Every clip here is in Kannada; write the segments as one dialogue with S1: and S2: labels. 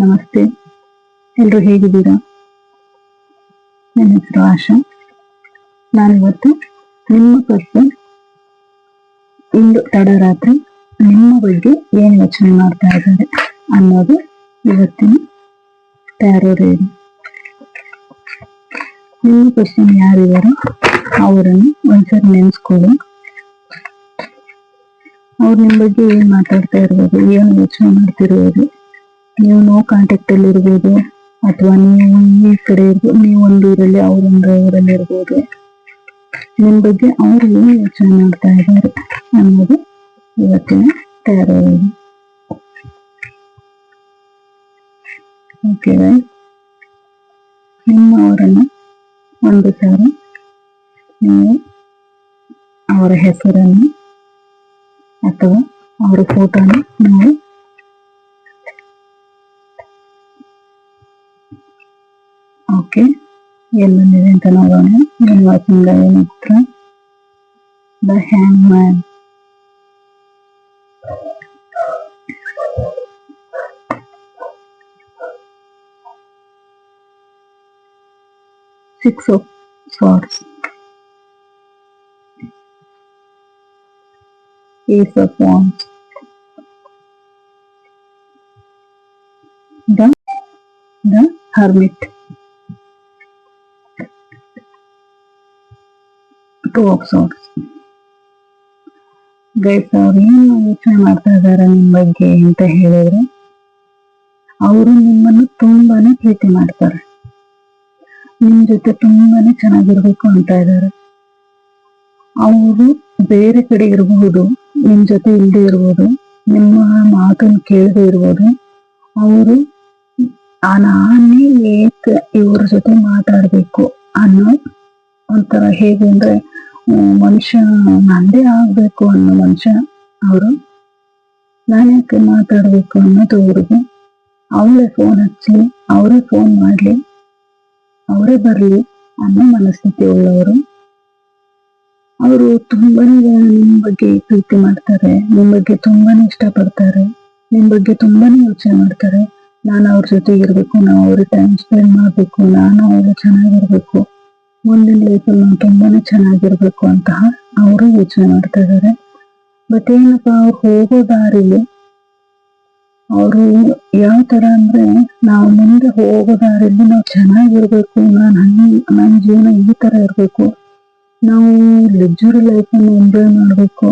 S1: ನಮಸ್ತೆ. ಎಲ್ಲರೂ ಹೇಗಿದ್ದೀರಾ? ನನ್ನ ಹೆಸರು ಆಶಾ. ನಾನಿವತ್ತು ನಿಮ್ಮ ಪರ್ಸನ್ ಇಂದು ತಡರಾತ್ರಿ ನಿಮ್ಮ ಬಗ್ಗೆ ಏನು ಯೋಚನೆ ಮಾಡ್ತಾ ಇದ್ದಾರೆ ಅನ್ನೋದು ಇವತ್ತಿನ ಟ್ಯಾರೋ ನಿಮ್ಮ ಪರ್ಸನ್ ಯಾರಿದ್ದಾರೆ ಅವರನ್ನು ಒಂದ್ಸರಿ ನೆನೆಸ್ಕೊಳ್ಳಿ. ಅವ್ರು ನಿಮ್ಮ ಬಗ್ಗೆ ಏನ್ ಮಾತಾಡ್ತಾ ಇರ್ಬೋದು, ಏನು ಯೋಚನೆ ಮಾಡ್ತಿರ್ಬೋದು ನೀವು ನೋ ಕಾಂಟ್ಯಾಕ್ಟ್ ಅಲ್ಲಿ ಇರ್ಬೋದು, ಅಥವಾ ನೀವು ಈ ಕಡೆ ಇರ್ಬೋದು ನೀವು ಒಂದು ಊರಲ್ಲಿ ಅವರೊಂದು ಊರಲ್ಲಿ ಇರ್ಬೋದು. ನಿಮ್ ಬಗ್ಗೆ ಅವ್ರು ಏನು ಯೋಚನೆ ಮಾಡ್ತಾ ಇದ್ದಾರೆ ಅನ್ನೋದು ಇವತ್ತಿನ ತಯಾರಿ ಓಕೆ ನಿಮ್ಮವರನ್ನ ಒಂದು ಸಾರಿ ನೀವು ಅವರ ಹೆಸರನ್ನು ಅಥವಾ ಅವರ ಫೋಟೋನ ನಾವು ಓಕೆ ಏನ್ ಬಂದಿದೆ ಅಂತ ನೋಡೋಣ ಏನ್ ವಾಚಿಂಗ್ ಏನ್ ಹತ್ರ the hand man six of swords Ace of Wands. The, the Hermit. Guys ಅವ್ರು ಏನು ಯೋಚನೆ ಮಾಡ್ತಾ ಇದ್ದಾರೆ ನಿಮ್ಮ ಬಗ್ಗೆ ಅಂತ ಹೇಳಿದ್ರೆ, ಅವರು ನಿಮ್ಮನ್ನು ತುಂಬಾನೇ ಪ್ರೀತಿ ಮಾಡ್ತಾರೆ. ನಿಮ್ ಜೊತೆ ತುಂಬಾನೇ ಚೆನ್ನಾಗಿರ್ಬೇಕು ಅಂತ ಇದ್ದಾರೆ. ಅವರು ಬೇರೆ ಕಡೆ ಇರಬಹುದು ನಿಮ್ ಜೊತೆ ಇಲ್ಲದೆ ಇರ್ಬೋದು, ನಿಮ್ಮ ಮಾತನ್ನು ಕೇಳದೆ ಇರ್ಬೋದು, ಅವರು ನಾನೇ ಏಕೆ ಇವ್ರ ಜೊತೆ ಮಾತಾಡ್ಬೇಕು ಅನ್ನೋ ಒಂಥರ ಹೇಗೆ ಅಂದ್ರೆ ಮನುಷ್ಯ ನಂದೇ ಆಗ್ಬೇಕು ಅನ್ನೋ ಮನುಷ್ಯ ಅವರು. ನಾನ್ಯಾಕೆ ಮಾತಾಡ್ಬೇಕು ಅನ್ನೋದು ಅವ್ರಿಗೆ. ಅವಳೇ ಫೋನ್ ಹಚ್ಚಿ, ಅವರೇ ಫೋನ್ ಮಾಡ್ಲಿ, ಅವರೇ ಬರಲಿ ಅನ್ನೋ ಮನಸ್ಥಿತಿ ಉಳ್ಳವರು. ಅವರು ತುಂಬಾನೇ ನಿಮ್ಮ ಬಗ್ಗೆ ಪ್ರೀತಿ ಮಾಡ್ತಾರೆ ನಿಮ್ಮ ಬಗ್ಗೆ ತುಂಬಾನೇ ಇಷ್ಟಪಡ್ತಾರೆ ನಿಮ್ಮ ಬಗ್ಗೆ ತುಂಬಾನೇ ಯೋಚನೆ ಮಾಡ್ತಾರೆ. ನಾನು ಅವ್ರ ಜೊತೆ ಇರಬೇಕು ನಾವು ಅವ್ರಿಗೆ ಟೈಮ್ ಸ್ಪೆಂಡ್ ಮಾಡಬೇಕು, ನಾನು ಅವ್ರಿಗೆ ಚೆನ್ನಾಗಿರ್ಬೇಕು. ಮುಂದಿನ ಲೈಫಲ್ಲಿ ನಾವು ತುಂಬಾನೇ ಚೆನ್ನಾಗಿರ್ಬೇಕು ಅಂತ ಅವರು ಯೋಚನೆ ಮಾಡ್ತಾ ಇದ್ದಾರೆ ಬಟ್ ಏನಪ್ಪ, ಅವ್ರು ಹೋಗೋ ದಾರಿಲಿ ಅವರು ಯಾವ ತರ ಅಂದ್ರೆ ನಾವು ಮುಂದೆ ಹೋಗೋ ದಾರಿಲಿ ನಾವು ಚೆನ್ನಾಗಿರ್ಬೇಕು, ನಾನು ನನ್ನ ಜೀವನ ಈ ತರ ಇರಬೇಕು, ನಾವು ಲಗ್ಜುರಿ ಲೈಫನ್ನು ಎಂಜಾಯ್ ಮಾಡಬೇಕು,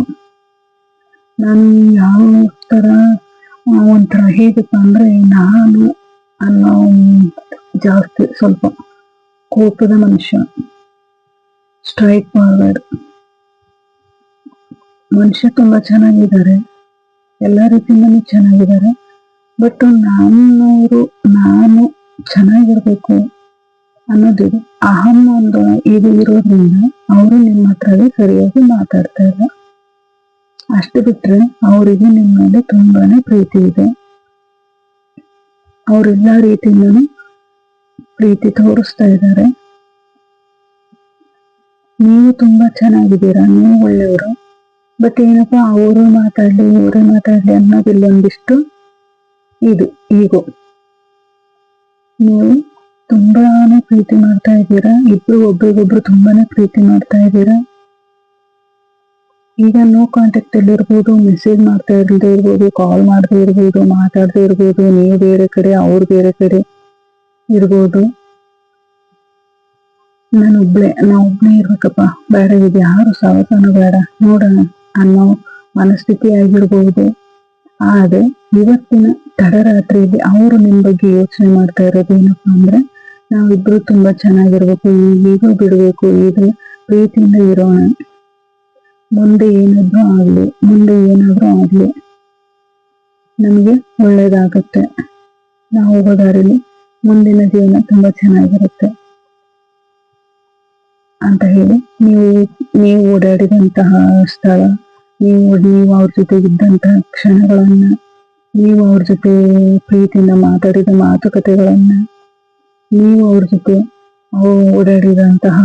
S1: ನಾನು ಯಾವ ತರ ಒಂಥರ ಹೇಗಪ್ಪ ಅಂದ್ರೆ ನಾನು ಅನ್ನೋ ಜಾಸ್ತಿ ಸ್ವಲ್ಪ. ಕೋಪದ ಮನುಷ್ಯ. ಸ್ಟ್ರೈಕ್ ಫಾರ್ವರ್ಡ್ ಮನುಷ್ಯ ತುಂಬಾ ಚೆನ್ನಾಗಿದ್ದಾರೆ. ಎಲ್ಲ ರೀತಿಯಿಂದನೂ ಚೆನ್ನಾಗಿದ್ದಾರೆ. ಬಟ್ ನಾನು ನಾನು ಚೆನ್ನಾಗಿರ್ಬೇಕು ಅನ್ನೋದಿದೆ. ಅಹಂ ಒಂದು ಇದು ಇರೋದ್ರಿಂದ ಅವರು ನಿಮ್ಮ ಹತ್ರವೇ ಸರಿಯಾಗಿ ಮಾತಾಡ್ತಾ ಇಲ್ಲ. ಅಷ್ಟು ಬಿಟ್ರೆ ಅವರಿಗೆ ನಿಮ್ಮಲ್ಲಿ ಮೇಲೆ ತುಂಬಾನೇ ಪ್ರೀತಿ ಇದೆ. ಅವರೆಲ್ಲ ರೀತಿಯಿಂದನೂ ಪ್ರೀತಿ ತೋರಿಸ್ತಾ ಇದ್ದಾರೆ. ನೀವು ತುಂಬಾ ಚೆನ್ನಾಗಿದ್ದೀರಾ? ನೀವು ಒಳ್ಳೆಯವರು. ಬಟ್ ಏನಪ್ಪಾ, ಅವರು ಮಾತಾಡ್ಲಿ, ಇವರೇ ಮಾತಾಡ್ಲಿ ಅನ್ನೋದಿಲ್ಲ ಒಂದಿಷ್ಟು ಇದು ಈಗೋ ನೀವು ತುಂಬಾನೇ ಪ್ರೀತಿ ಮಾಡ್ತಾ ಇದ್ದೀರಾ? ಇಬ್ರು ಒಬ್ರಿಗೊಬ್ರು ತುಂಬಾನೇ ಪ್ರೀತಿ ಮಾಡ್ತಾ ಇದ್ದೀರಾ? ಈಗ ನೋ ಕಾಂಟ್ಯಾಕ್ಟ್ ಅಲ್ಲಿ ಇರ್ಬೋದು ಮೆಸೇಜ್ ಮಾಡ್ತಾ ಇರದೇ ಇರ್ಬೋದು ಕಾಲ್ ಮಾಡದೇ ಇರ್ಬೋದು, ಮಾತಾಡದೇ ಇರ್ಬೋದು, ನೀವು ಬೇರೆ ಕಡೆ, ಅವ್ರು ಬೇರೆ ಕಡೆ. ಇರ್ಬೋದು. ನಾನು ಒಬ್ಳೆ ನಾ ಒಬ್ನೇ ಇರ್ಬೇಕಪ್ಪ. ಬೇಡ, ಇದು ಯಾರು ಸಾವಧಾನ ಬೇಡ. ನೋಡೋಣ ಅನ್ನೋ ಮನಸ್ಥಿತಿ ಆಗಿರ್ಬೋದು ಆದ್ರೆ ಇವತ್ತಿನ ತಡರಾತ್ರಿಯಲ್ಲಿ ಅವರು ನಿಮ್ ಬಗ್ಗೆ ಯೋಚನೆ ಮಾಡ್ತಾ ಇರೋದು ಏನಪ್ಪಾ ಅಂದ್ರೆ, ನಾವಿಬ್ರು ತುಂಬಾ ಚೆನ್ನಾಗಿರ್ಬೇಕು ಈಗೂ ಬಿಡ್ಬೇಕು ಈಗ ಪ್ರೀತಿಯಿಂದ ಇರೋಣ. ಮುಂದೆ ಏನಾದ್ರೂ ಆಗ್ಲಿ, ಮುಂದೆ ಏನಾದ್ರೂ ಆಗ್ಲಿ, ನಮ್ಗೆ ಒಳ್ಳೇದಾಗತ್ತೆ. ನಾವು ಹೋಗೋ ದಾರಿಲಿ ಮುಂದಿನ ಜೀವನ ತುಂಬಾ ಚೆನ್ನಾಗಿರುತ್ತೆ. ಅಂತ ಹೇಳಿ ನೀವು ನೀವು ಓಡಾಡಿದಂತಹ ಸ್ಥಳ, ನೀವು ನೀವು ಅವ್ರ ಜೊತೆ ಇದ್ದಂತಹ ಕ್ಷಣಗಳನ್ನ, ನೀವು ಅವ್ರ ಜೊತೆ ಪ್ರೀತಿಯಿಂದ ಮಾತಾಡಿದ ಮಾತುಕತೆಗಳನ್ನ, ನೀವು ಅವ್ರ ಜೊತೆ ಓಡಾಡಿದಂತಹ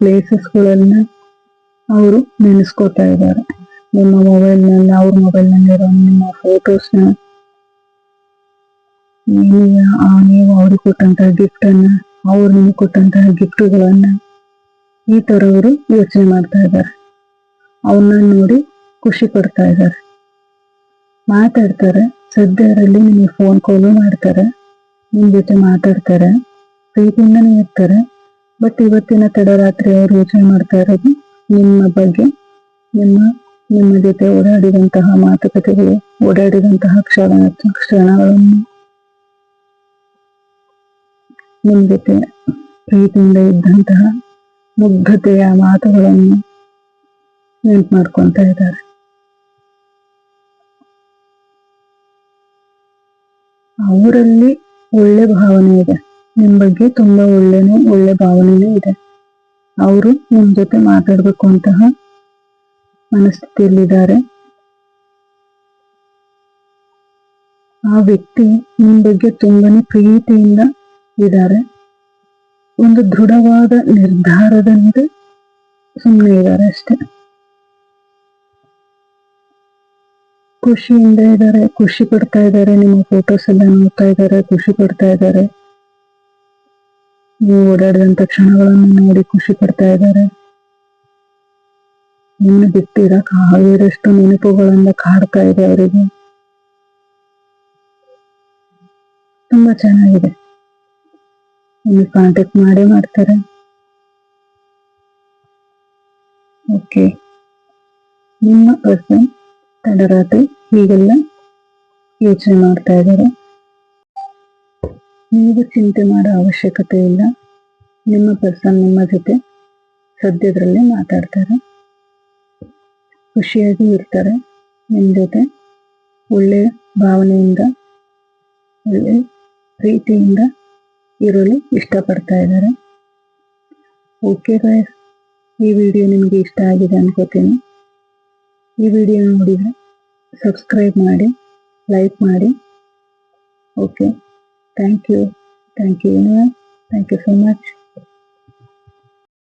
S1: ಪ್ಲೇಸಸ್ಗಳನ್ನ ಅವರು ನೆನೆಸ್ಕೋತಾ ಇದ್ದಾರೆ. ನಿಮ್ಮ ಮೊಬೈಲ್ನಲ್ಲಿ ಅವ್ರ ಮೊಬೈಲ್ನಲ್ಲಿರೋ ನಿಮ್ಮ ಫೋಟೋಸ್ನ ನೀವು ಅವ್ರಿಗೆ ಕೊಟ್ಟಂತಹ ಗಿಫ್ಟ್ ಅನ್ನ, ಅವ್ರು ನಿಮಗೆ ಕೊಟ್ಟಂತಹ ಗಿಫ್ಟ್ಗಳನ್ನ ಈ ತರ ಅವರು ಯೋಚನೆ ಮಾಡ್ತಾ ಇದ್ದಾರೆ. ಅವನ್ನ ನೋಡಿ ಖುಷಿ ಪಡ್ತಾ ಇದ್ದಾರೆ. ಮಾತಾಡ್ತಾರೆ. ಸದ್ಯರಲ್ಲಿ ನಿಮಗೆ ಫೋನ್ ಕಾಲು ಮಾಡ್ತಾರೆ. ನಿಮ್ ಜೊತೆ ಮಾತಾಡ್ತಾರೆ. ಪ್ರೀತಿಯಿಂದನೇ ಇರ್ತಾರೆ. ಬಟ್ ಇವತ್ತಿನ ತಡರಾತ್ರಿ ಅವ್ರು ಯೋಚನೆ ಮಾಡ್ತಾ ಇರೋದು ನಿಮ್ಮ ಬಗ್ಗೆ, ನಿಮ್ಮ ನಿಮ್ಮ ಜೊತೆ ಓಡಾಡಿದಂತಹ ಮಾತುಕತೆಗಳು, ಓಡಾಡಿದಂತಹ ಕ್ಷಣ, ಕ್ಷಣಗಳನ್ನು ನಿಮ್ ಜೊತೆ ಪ್ರೀತಿಯಿಂದ ಇದ್ದಂತಹ ಮುಗ್ಧತೆಯ ಮಾತುಗಳನ್ನು ನೆನ್ಪು ಮಾಡ್ಕೊತ ಇದ್ದಾರೆ. ಅವರಲ್ಲಿ ಒಳ್ಳೆ ಭಾವನೆ ಇದೆ. ನಿಮ್ ಬಗ್ಗೆ ತುಂಬಾ ಒಳ್ಳೆನೆ ಒಳ್ಳೆ ಭಾವನೆನೂ ಇದೆ. ಅವರು ನಿಮ್ ಜೊತೆ ಮಾತಾಡ್ಬೇಕು ಅಂತಹ ಮನಸ್ಥಿತಿಯಲ್ಲಿದ್ದಾರೆ. ಆ ವ್ಯಕ್ತಿ ನಿಮ್ ಬಗ್ಗೆ ತುಂಬಾನೇ ಪ್ರೀತಿಯಿಂದ ಇದ್ದಾರೆ. ಒಂದು ದೃಢವಾದ ನಿರ್ಧಾರದಂತೆ ಸುಮ್ಮನೆ ಇದ್ದಾರೆ ಅಷ್ಟೇ. ಖುಷಿಯಿಂದ ಇದ್ದಾರೆ, ಖುಷಿ ಪಡ್ತಾ ಇದ್ದಾರೆ, ನಿಮ್ಮ ಫೋಟೋಸ್ ಎಲ್ಲ ನೋಡ್ತಾ ಇದ್ದಾರೆ, ಖುಷಿ ಪಡ್ತಾ ಇದ್ದಾರೆ. ನೀವು ಓಡಾಡಿದಂತ ಕ್ಷಣಗಳನ್ನು ನೋಡಿ ಖುಷಿ ಪಡ್ತಾ ಇದ್ದಾರೆ. ನಿನ್ನ ಬಿಟ್ಟಿರಕ್ ಆಗಿರಷ್ಟು ನೆನಪುಗಳನ್ನ ಕಾಡ್ತಾ ಇದೆ ಅವರಿಗೆ. ತುಂಬಾ ಚೆನ್ನಾಗಿದೆ. ನಿಮಗೆ ಕಾಂಟ್ಯಾಕ್ಟ್ ಮಾಡೇ ಮಾಡ್ತಾರೆ. ಓಕೆ ನಿಮ್ಮ ಪರ್ಸನ್ ತಡರಾತ್ರಿ ಹೀಗೆಲ್ಲ ಯೋಚನೆ ಮಾಡ್ತಾ ಇದ್ದಾರೆ. ನೀವು ಚಿಂತೆ ಮಾಡೋ ಅವಶ್ಯಕತೆ ಇಲ್ಲ. ನಿಮ್ಮ ಪರ್ಸನ್ ನಿಮ್ಮ ಜೊತೆ ಸದ್ಯದರಲ್ಲೇ ಮಾತಾಡ್ತಾರೆ. ಖುಷಿಯಾಗಿ ಇರ್ತಾರೆ. ನಿಮ್ಮ ಜೊತೆ ಒಳ್ಳೆ ಭಾವನೆಯಿಂದ, ಒಳ್ಳೆ ಪ್ರೀತಿಯಿಂದ ಇರಲು ಇಷ್ಟಪಡ್ತಾ ಇದ್ದಾರೆ. ಓಕೆ ಗಾಯಸ್ ಈ ವಿಡಿಯೋ ನಿಮಗೆ ಇಷ್ಟ ಆಗಿದೆ ಅನ್ಕೋತೀನಿ. ಈ ವಿಡಿಯೋ ನೋಡಿದರೆ ಸಬ್ಸ್ಕ್ರೈಬ್ ಮಾಡಿ ಲೈಕ್ ಮಾಡಿ. Okay thank you thank you thank you so much